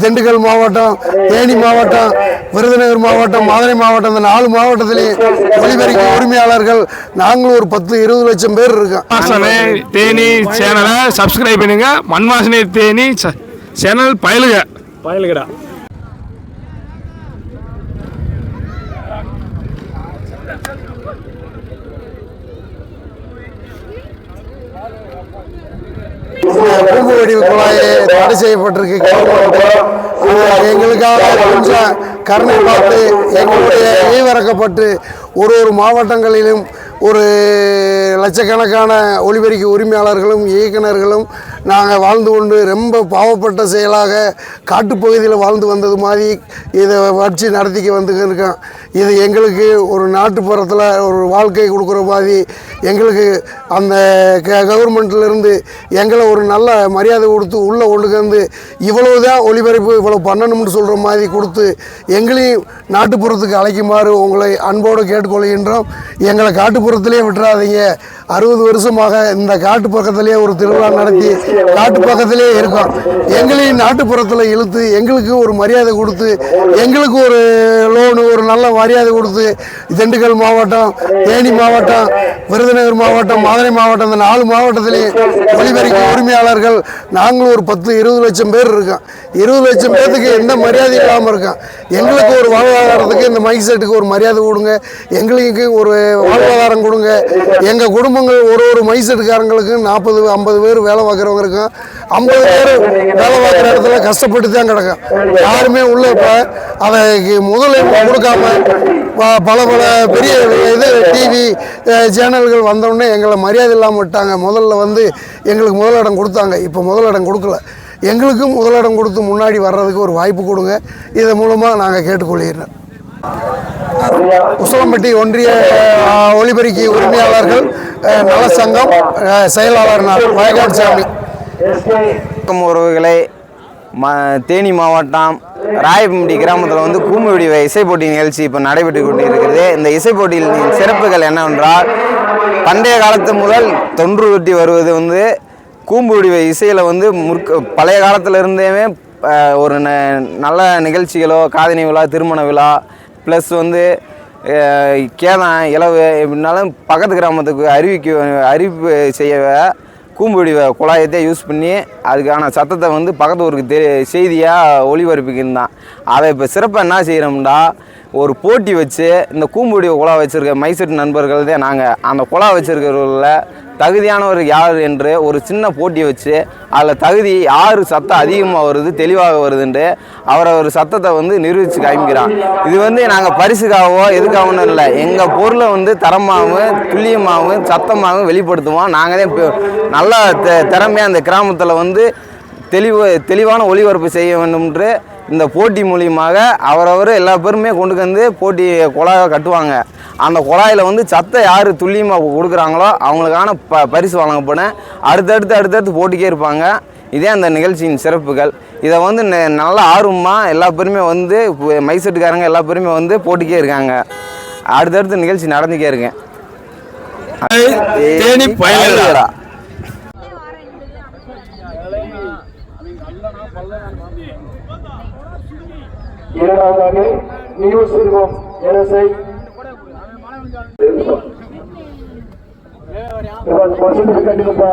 திண்டுக்கல் மாவட்டம் தேனி மாவட்டம் விருதுநகர் மாவட்டம் மதுரை மாவட்டம் இந்த நாலு மாவட்டத்திலையும் ஒலிபெருக்கி உரிமையாளர்கள் நாங்களும் ஒரு பத்து இருபது லட்சம் பேர் இருக்கோம். தேனி சேனலை சப்ஸ்கிரைப் பண்ணுங்க. மண் வாசனை தேனி ச- சேனல் பயலுக. பயலுகடா. கூம்பு வடிவு குழாயை தடை செய்யப்பட்டிருக்கு. கவர்மெண்ட் எங்களுக்காக கொஞ்சம் கருணை பார்த்து எங்களுடைய ஈவிறக்கப்பட்டு ஒரு ஒரு மாவட்டங்களிலும் ஒரு லட்சக்கணக்கான ஒலிபெருக்கி உரிமையாளர்களும் இயக்குனர்களும் நாங்கள் வாழ்ந்து கொண்டு ரொம்ப பாவப்பட்ட செயலாக காட்டுப்பகுதியில் வாழ்ந்து வந்தது மாதிரி இதை வச்சு நடத்திக்க வந்துருக்கோம் இருக்கோம் இது எங்களுக்கு ஒரு நாட்டுப்புறத்தில் ஒரு வாழ்க்கை கொடுக்குற மாதிரி எங்களுக்கு அந்த க கவர்மெண்ட்லேருந்து எங்களை ஒரு நல்ல மரியாதை கொடுத்து உள்ளே கொண்டு வந்து இவ்வளவு தான் ஒளிபரப்பு இவ்வளோ பண்ணணும்னு சொல்கிற மாதிரி கொடுத்து எங்களையும் நாட்டுப்புறத்துக்கு அழைக்குமாறு உங்களை அன்போடு கேட்டுக்கொள்கின்றோம். எங்களை காட்டு காட்டுப்புறத்திலே விட்டுறாதீங்க. அறுபது வருஷமாக இந்த காட்டு பக்கத்திலே ஒரு திருவிழா நடத்தி காட்டு பக்கத்திலே இருக்கோம். எங்களையும் நாட்டுப்புறத்தில் இழுத்து எங்களுக்கு ஒரு மரியாதை கொடுத்து எங்களுக்கு ஒரு லோனு ஒரு நல்ல மரியாதை கொடுத்து திண்டுக்கல் மாவட்டம் தேனி மாவட்டம் விருதுநகர் மாவட்டம் மதுரை மாவட்டம் இந்த நாலு மாவட்டத்திலையும் ஒலிபெருக்கி உரிமையாளர்கள் நாங்களும் ஒரு பத்து இருபது லட்சம் பேர் இருக்கோம். இருபது லட்சம் பேர்த்துக்கு எந்த மரியாதையும் இல்லாமல் இருக்கோம். எங்களுக்கு ஒரு வாழ்வாதாரத்துக்கு இந்த மைக் செட்டுக்கு ஒரு மரியாதை கொடுங்க. எங்களுக்கு ஒரு வாழ்வாதாரம் கொடுங்க. எங்கள் குடும்பங்கள் ஒரு ஒரு மைக் நாற்பது ஐம்பது பேர் வேலை பார்க்குறவங்க இருக்கும் ஐம்பது பேர் வேலை பார்க்குற இடத்துல கஷ்டப்பட்டு தான் கிடக்கும் யாருமே உள்ள இப்போ அதை முதல்ல கொடுக்காம பல பல பெரிய இது டிவி சேனல்கள் வந்தோடனே எங்களை மரியாதை இல்லாமல் விட்டாங்க. முதல்ல வந்து எங்களுக்கு முதலிடம் கொடுத்தாங்க. இப்போ முதலிடம் கொடுக்கல. எங்களுக்கும் முதலிடம் கொடுத்து முன்னாடி வர்றதுக்கு ஒரு வாய்ப்பு கொடுங்க. இதன் மூலமாக நாங்கள் கேட்டுக்கொள்கிறோம். உசலம்பட்டி ஒன்றிய ஒளிபெருக்கி ஒலிபெருக்கி உரிமையாளர்கள் ஆ, நல சங்கம் செயலாளர் நான் சாமி உறவுகளை. ம தேனி மாவட்டம் ராயப்பம்பட்டி கிராமத்தில் வந்து கூம்புவெடி இசை போட்டி நிகழ்ச்சி இப்போ நடைபெற்று கொண்டிருக்கிறது. இந்த இசை சிறப்புகள் என்னவென்றால் பண்டைய காலத்து முதல் தொன்று தொட்டி வருவது வந்து கூம்புவெடி இசையில் வந்து முற்க பழைய காலத்தில் இருந்தே ஒரு ந- நல்ல நிகழ்ச்சிகளோ காதணி விழா திருமண விழா ப்ளஸ் வந்து கேதம் இலவு எப்படின்னாலும் பக்கத்து கிராமத்துக்கு அறிவிக்க அறிவிப்பு செய்ய கூம்புடி குழாயத்தை யூஸ் பண்ணி அதுக்கான சத்தத்தை வந்து பக்கத்து ஊருக்கு தெ செய்தியாக ஒளிபரப்பிக்கிருந்தான் அதை இப்போ சிறப்பாக என்ன செய்கிறோம்டா ஒரு போட்டி வச்சு இந்த கூம்புடி குழா வச்சுருக்க மைசெட் நண்பர்கள் தான் நாங்கள் அந்த குழா வச்சுருக்கிறவர்களில் தகுதியானவர் யார் என்று ஒரு சின்ன போட்டி வச்சு அதில் தகுதி யார் சத்தம் அதிகமாக வருது தெளிவாக வருதுன்ட்டு அவரவர் சத்தத்தை வந்து நிரூபித்து காமிக்கிறான். இது வந்து நாங்கள் பரிசுக்காகவோ எதுக்காகவும் இல்லை. எங்கள் பொருளை வந்து தரமாகவும் துல்லியமாகவும் சத்தமாகவும் வெளிப்படுத்துவோம். நாங்கள் தான் நல்லா தெ திறமையாக அந்த கிராமத்தில் வந்து தெளிவு தெளிவான ஒளிபரப்பு செய்ய வேண்டும்ன்று இந்த போட்டி மூலியமாக அவரவர் எல்லா பேருமே கொண்டு வந்து போட்டி குழாவை கட்டுவாங்க. அந்த குழாயில் வந்து சத்தை யார் துல்லியமாக கொடுக்குறாங்களோ அவங்களுக்கான ப பரிசு வழங்கப்படும். அடுத்தடுத்து அடுத்தடுத்து போட்டிக்கே இருப்பாங்க. இதே அந்த நிகழ்ச்சியின் சிறப்புகள். இதை வந்து நெ- நல்ல ஆர்வமாக எல்லா பேருமே வந்து மைசெட்டுக்காரங்க எல்லா பேருமே வந்து போட்டிக்கே இருக்காங்க. அடுத்தடுத்து நிகழ்ச்சி நடந்துக்கே இருக்கேன். தேனி செல்வம் ಇವತ್ತು ಪಾಸಿಟಿವ್ ಕಂಡಿರಪ್ಪ